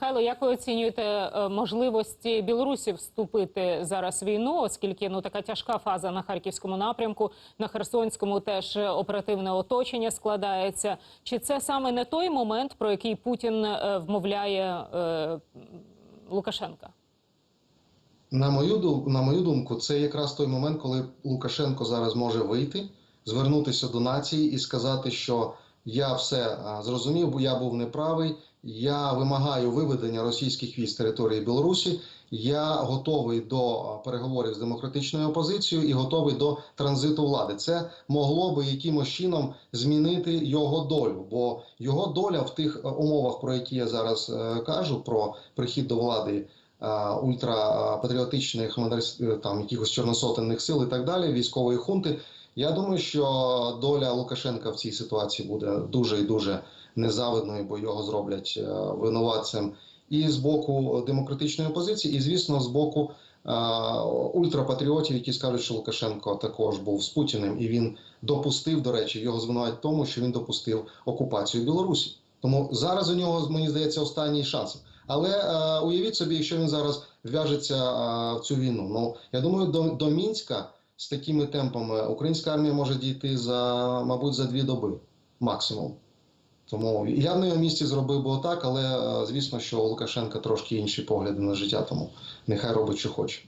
Михайло, як ви оцінюєте е, можливості Білорусі вступити зараз в війну, оскільки ну така тяжка фаза на харківському напрямку, на Херсонському теж е, оперативне оточення складається. Чи це саме не той момент, про який Путін е, вмовляє е, Лукашенка? На мою думку, на мою думку, це якраз той момент, коли Лукашенко зараз може вийти, звернутися до нації і сказати, що я все зрозумів, бо я був неправий. Я вимагаю виведення російських військ з території Білорусі. Я готовий до переговорів з демократичною опозицією і готовий до транзиту влади. Це могло би якимось чином змінити його долю, бо його доля в тих умовах, про які я зараз е, кажу, про прихід до влади ультрапатріотичних е, там якихось чорносотенних сил і так далі, військової хунти. Я думаю, що доля Лукашенка в цій ситуації буде дуже і дуже незавидною, бо його зроблять е, винуватцем і з боку демократичної опозиції, і звісно, з боку е, ультрапатріотів, які скажуть, що Лукашенко також був з Путіним, і він допустив, до речі, його звинуватять тому, що він допустив окупацію Білорусі. Тому зараз у нього мені здається останній шанс. Але е, уявіть собі, якщо він зараз в'яжеться е, в цю війну. Ну я думаю, до, до Мінська з такими темпами українська армія може дійти за, мабуть, за дві доби максимум. Тому я на його місці зробив би отак, але е, звісно, що у Лукашенка трошки інші погляди на життя, тому нехай робить, що хоче.